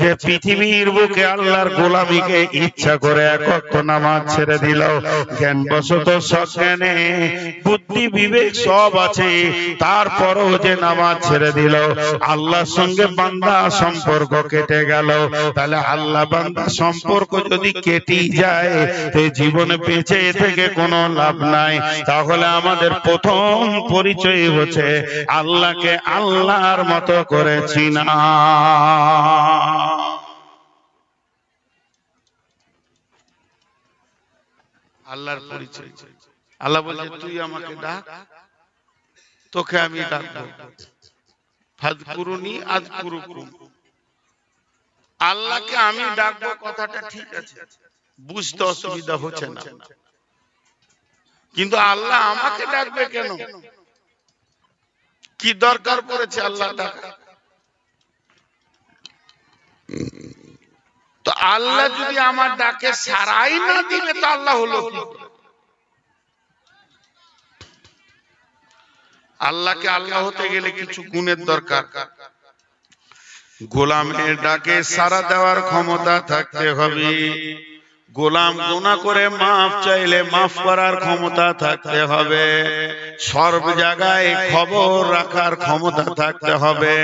যে পৃথিবীর বুকে আল্লাহর গোলামিকে ইচ্ছা করে একত্র নামাজ ছেড়ে দিল। জ্ঞান বশত সজ্ঞানে বুদ্ধি, বিবেক সব আছে। তারপরও যে নামাজ ছেড়ে দিল, আল্লাহর সঙ্গে বান্দা সম্পর্ক কেটে গেল। তাহলে আল্লাহ বান্দা সম্পর্ক যদি কেটেই যায় জীবনে বেঁচে থেকে কোনো লাভ নাই। তাহলে আমাদের প্রথম পরিচয় হচ্ছে, আল্লাহকে আল্লাহর মতো করেছি না আল্লাহর পরিচয়। আল্লাহ বলে তুই আমাকে ডাক, তোকে আমি ডাকবো ফাজকুরুনি আজকুরুকুম আল্লাহকে আমি ডাকবো, কথাটা ঠিক আছে। বুঝতে অসুবিধা হচ্ছে না। কিন্তু আল্লাহ আমাকে ডাকবে কেন? কি দরকার পড়েছে আল্লাহ ডাকা আল্লাহ যদি আমার ডাকে সারাই না দিলে তো আল্লাহ হলো আল্লাহকে আল্লাহ হতে গেলে কিছু গুণের দরকার। গোলামের ডাকে সারা দেওয়ার ক্ষমতা থাকতে হবে। গোলাম গুণা করে মাফ চাইলে মাফ করার ক্ষমতা থাকতে হবে। সর্ব জায়গায় খবর রাখার ক্ষমতা থাকতে হবে।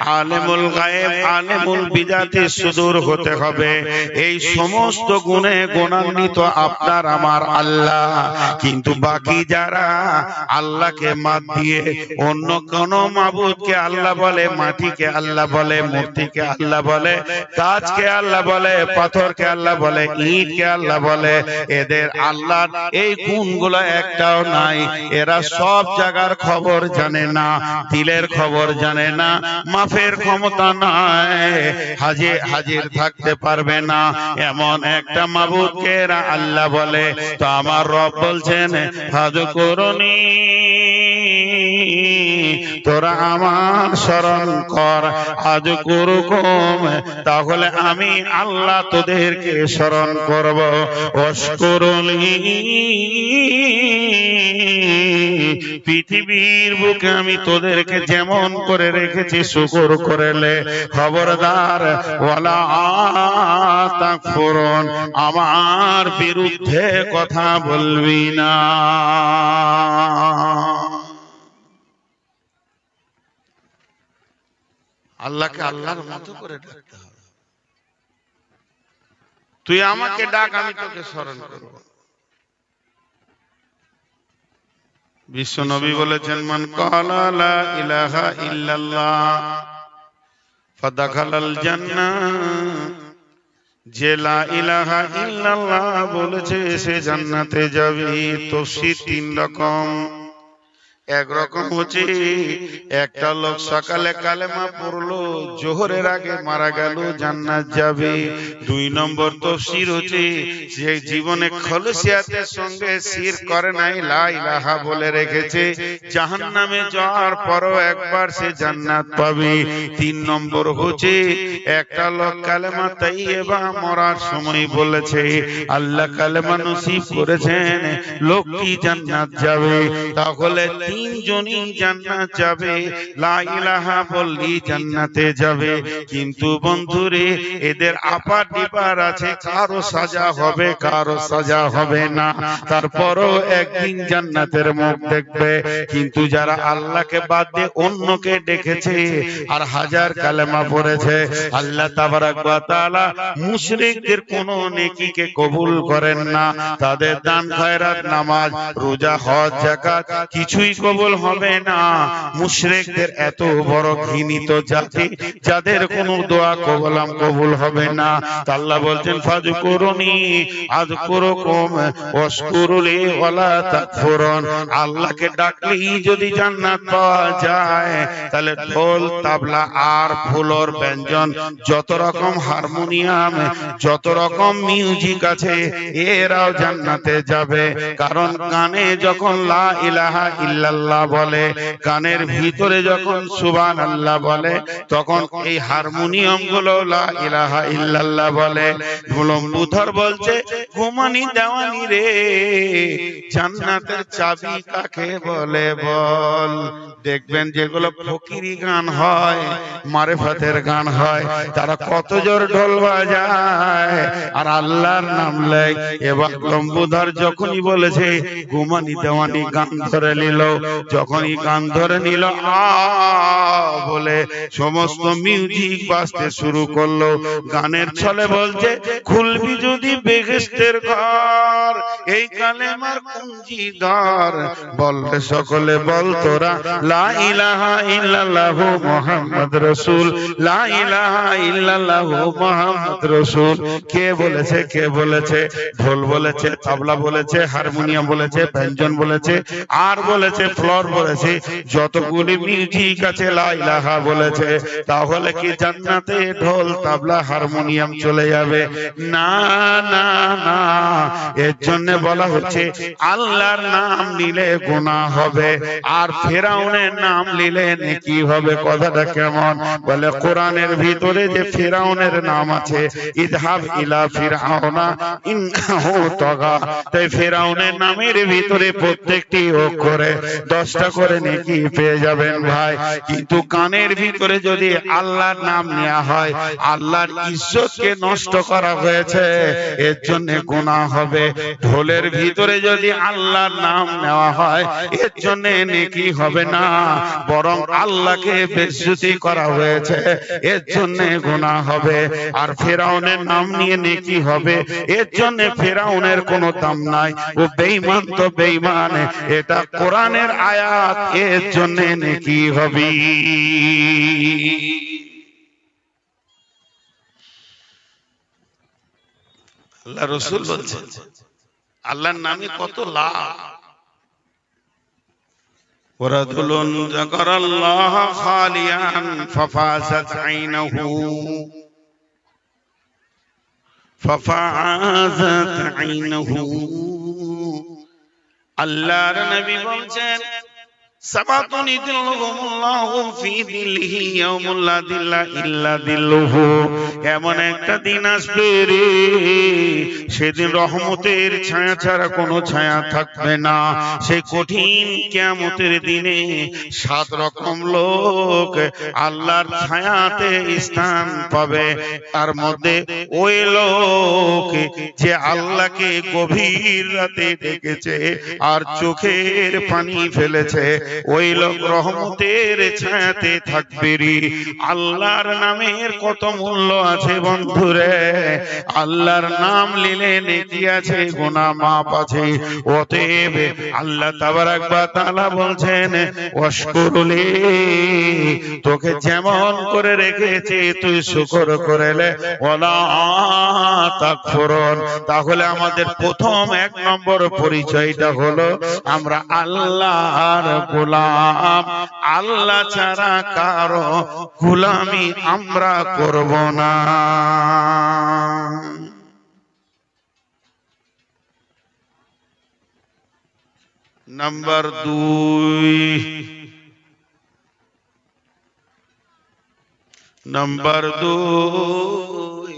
আলেমুল গায়েব, আলেমুল বিজাতি সুদূর হতে হবে। এই সমস্ত গুণে গুণান্বিত আপনার আমার আল্লাহ। কিন্তু বাকি যারা আল্লাহকে মাত দিয়ে অন্য কোন মাবুদকে আল্লাহ বলে, মাটিকে আল্লাহ বলে, মূর্তিকে আল্লাহ বলে, গাছকে আল্লাহ বলে, পাথরকে আল্লাহ বলে ইটকে আল্লাহ বলে এদের আল্লাহ এই গুণগুলো একটাও নাই। এরা সব জায়গার খবর জানে না দিলের খবর জানে না মাফের ক্ষমতা নাই। হাজির হাজির থাকতে পারবে না। এমন একটা মাবুদকে এরা আল্লাহ বলে তো আমার রব বলছেন হাজ করুনি। তোরা আমার স্মরণ কর, আজ করুকম। তাহলে আমি আল্লাহ তোদেরকে স্মরণ করব। অস্করলি পৃথিবীর বুকে আমি তোদেরকে যেমন করে রেখেছি, শুকর করেলে খবরদার, ওয়ালা তাকফুরুন। আমার বিরুদ্ধে কথা বলবি না। আল্লাহকে আল্লাহর মতো করে ডাকতে হবে। তুই আমাকে ডাক আমি তোকে স্মরণ করব। বিশ্ব নবী বলেছেন মান কালা লা ইলাহা ইল্লাল্লাহ। ফাদাখালাল জান্নাহ। যে লা ইলাহা ইল্লাল্লাহ বলেছে সে জান্নাতে যাবে। তফসির তিন রকম। একরকম হচ্ছে একটা লোক সকালে কালেমা পড়ল, জোহরের আগে মারা গেল, জান্নাত যাবে। দুই নম্বর তফসির হচ্ছে যে জীবনে খলসিয়াতের সঙ্গে শির করে নাই, লা ইলাহা বলে রেখেছে, জাহান্নামে যাওয়ার পরও একবার সে জান্নাত পাবে। তিন নম্বর হচ্ছে, একটা লোক কালেমা তাইয়েবা মরার সময় বলেছে, আল্লাহ কালেমা নসিব করেছেন, লোক কি জান্নাত যাবে? তাহলে তিনজনই জান্নাত যাবে। লা ইলাহা বললি জান্নাতে যাবে। কিন্তু বন্ধুরে, এদের আপার ডিপার আছে, কারও সাজা হবে, কারও সাজা হবে না। তারপরও একদিন জান্নাতের মুখ দেখবে। কিন্তু যারা আল্লাহকে বাদ দিয়ে অন্যকে ডেকেছে আর হাজার কালেমা পড়েছে, আল্লাহ তাবারাক ওয়া তাআলা মুশরিকদের কোন নেকিকে কবুল করেন না। তাদের দান খয়রাত, নামাজ, রোজা, হজ, যাকাত কিছুই কবুল হবে না। মুশরিকদের এত বড় ঘৃণিত জাতি, যাদের কোনো দোয়া কবলাম কবুল হবে না। তা আল্লাহ বলছেন ফাজকুরুনি আযকুরুকুম ওয়াশকুরুলি ওয়ালা তাকফুরুন। আল্লাহকে ডাকলেই যদি জান্নাত পাওয়া যায়, তাহলে ঢোল, তাবলা আর ফুলর ব্যঞ্জন, যত রকম হারমোনিয়াম, যত রকম মিউজিক আছে, এরাও জান্নাতে যাবে। কারণ কানে যখন লা ইলাহা ইল্লাল্লাহ ইল্লাল্লাহ বলে গানের ভিতরে যখন সুবান আল্লাহ বলে, তখন এই হারমোনিয়ামগুলো ইলাহা ইল্লাল্লাহ বলে। বুধর বলছে, ঘুমানি দেওয়ানি রে, জান্নাতের চাবি কাকে বলে বল? দেখবেন যেগুলো ফকিরি গান হয়, মারেফাতের গান হয়, তারা কত জোর ঢোল বাজায়, আর আল্লাহর নাম লেয় এবার লম্বুধর যখনই বলেছে, ঘুমানি দেওয়ানি গান ধরে নিল। যখনই গান ধরে নিল, আ বলে সমস্ত মিউজিক বাজতে শুরু করল। গানের ছলে বলছে, খুলবি যদি বেহেস্তের ঘর, এই কালেমার কুঞ্জিদার। বলবে সকলে, বল তোরা। লা ইলাহা ইল্লাল্লাহু মুহাম্মদ রাসূল। লা ইলাহা ইল্লাল্লাহু মুহাম্মদ রাসূল। কে বলেছে কে বলেছে? ঢোল বলেছে, তবলা বলেছে, হারমোনিয়াম বলেছে, ব্যঞ্জন বলেছে, আর বলেছে ফ্লোর বলেছে, যতগুলি মিউজিক আছে, লা ইলাহা বলেছে, তাহলে কি জান্নাতে ঢোল, তবলা, হারমোনিয়াম চলে যাবে? না না না। এর জন্য বলা হচ্ছে, আল্লাহর নাম নিলে গুনাহ হবে, আর ফেরাউনের নাম নিলে নেকি হবে। কথাটা কেমন? বলে, কোরআনের ভিতরে যে ফেরাউনের নাম আছে, ইদহাব ইলা ফিরাউনা ইন্নাহু তাগা। তাই ফেরাউনের নামের ভিতরে প্রত্যেকটি অক্ষরে দশটা করে নেকি পেয়ে যাবেন ভাই। কিন্তু কানের ভিতরে যদি আল্লাহর নাম নেওয়া হয় আল্লাহর ইজ্জতকে নষ্ট করা হয়েছে। এর জন্য গুনাহ হবে। ঢোলের ভিতরে যদি আল্লাহর নাম নেওয়া হয় এর জন্য নেকি হবে না। বরং আল্লাহকে বেজ্জতি করা হয়েছে। এর জন্য গুনাহ হবে। আর ফেরাউনের নাম নিয়ে নেকি হবে। এর জন্য ফেরাউনের কোনো দাম নাই। ও বেঈমান তো বেঈমান। এটা কোরআনের আয়াত এর জন্য নেকি হবে আল্লাহ রসুল বলছেন আল্লাহর নামে কত লাভ ورجل ذكر الله خاليا ففازت عينه ففازت عينه আল্লাহর নবী বলছেন এমন একটা দিন আসবে রে। সেদিন রহমতের ছায়া ছাড়া কোনো ছায়া থাকবে না। সেই কঠিন কিয়ামতের দিনে সাত রকম লোক আল্লাহর ছায়াতে স্থান পাবে। তার মধ্যে ওই লোক যে আল্লাহকে গভীর রাতে ডেকেছে আর চোখের পানি ফেলেছে। ওই লোক রহমতের ছায়াতে থাকবে রে। আল্লাহর নামের কত মূল্য আছে বন্ধুরে? আল্লাহর নাম লিলে নেকি আছে গুনাহ মাপ আছে। অতএব আল্লাহ তাবারাক ওয়া তাআলা বলছেন ওয়াশকুরুলি তোকে যেমন করে রেখেছে তুই শুকর করেলে ওয়ালা তাকফুরুন। তাহলে আমাদের প্রথম এক নম্বর পরিচয়টা হলো আমরা আল্লাহর গোলাম, আল্লাহ ছাড়া কারও গোলামি আমরা করব না। নাম্বার দুই। নাম্বার দুই,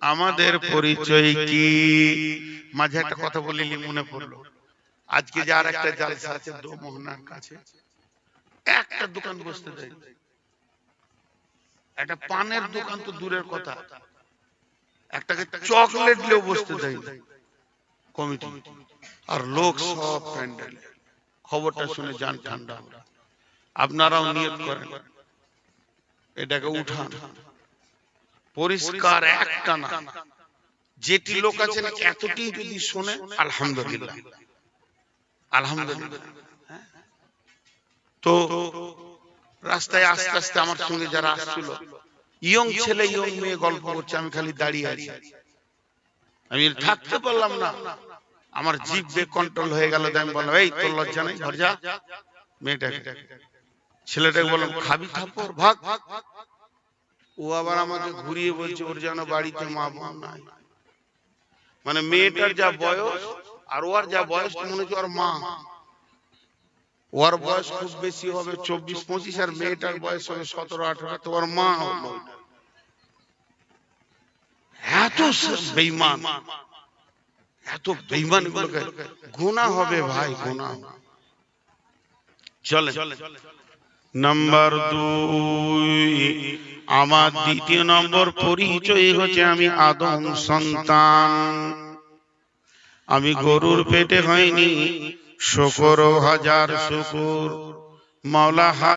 আমাদের পরিচয় কি? মাঝে একটা কথা বলিলি, মনে পড়ল। আজকে যার একটা জালসা আছে দো মোহনার কাছে। একটা দোকান বসতে দেয়। একটা পানের দোকান তো দূরের কথা। একটাকে চকলেট লেও বসতে দেয়। কমিটি। আর লোক সব প্যান্ডেল। খবরটা শুনে যান ঠান্ডা আপনারাও নিয়ত করেন। এটাকে উঠান। পরিষ্কার একটা না যেটি লোক আছেন এতটি যদি শোনে আলহামদুলিল্লাহ। তো রাস্তায় আস্তে আস্তে আমার সঙ্গে যারা আসছিল, ইয়ং ছেলে, ইয়ং মেয়ে গল্প করছে, আমি খালি দাঁড়িয়ে আছি। আমি থাকতে পারলাম না। আমার বে কন্ট্রোল হয়ে গেল আমি বললাম, এই, তোর লজ্জা নেই, ঘর যা। মেয়েটাকে। ছেলেটাকে বললাম, খাবি থাপ্পর ভাগ। ও আবার আমাকে ঘুরিয়ে বলছে, ওর যেন বাড়িতে মা বোন নাই। মানে মেয়েটার যা বয়স আর ওর যা বয়স মনে হচ্ছে ওর মা। ওর বয়স খুব বেশি হবে চব্বিশ, পঁচিশ, আর মেয়েটার বয়স হবে সতেরো, আঠারো, তো ওর মা এত বেইমান এত বেইমান গুণা হবে ভাই গুণা চলে। নাম্বার দুই, আমার দ্বিতীয় নম্বর পরিচয় হচ্ছে আমি আদম সন্তান। আমি গরুর পেটে হয়নি শুকর হাজার শুকুর। মাওলা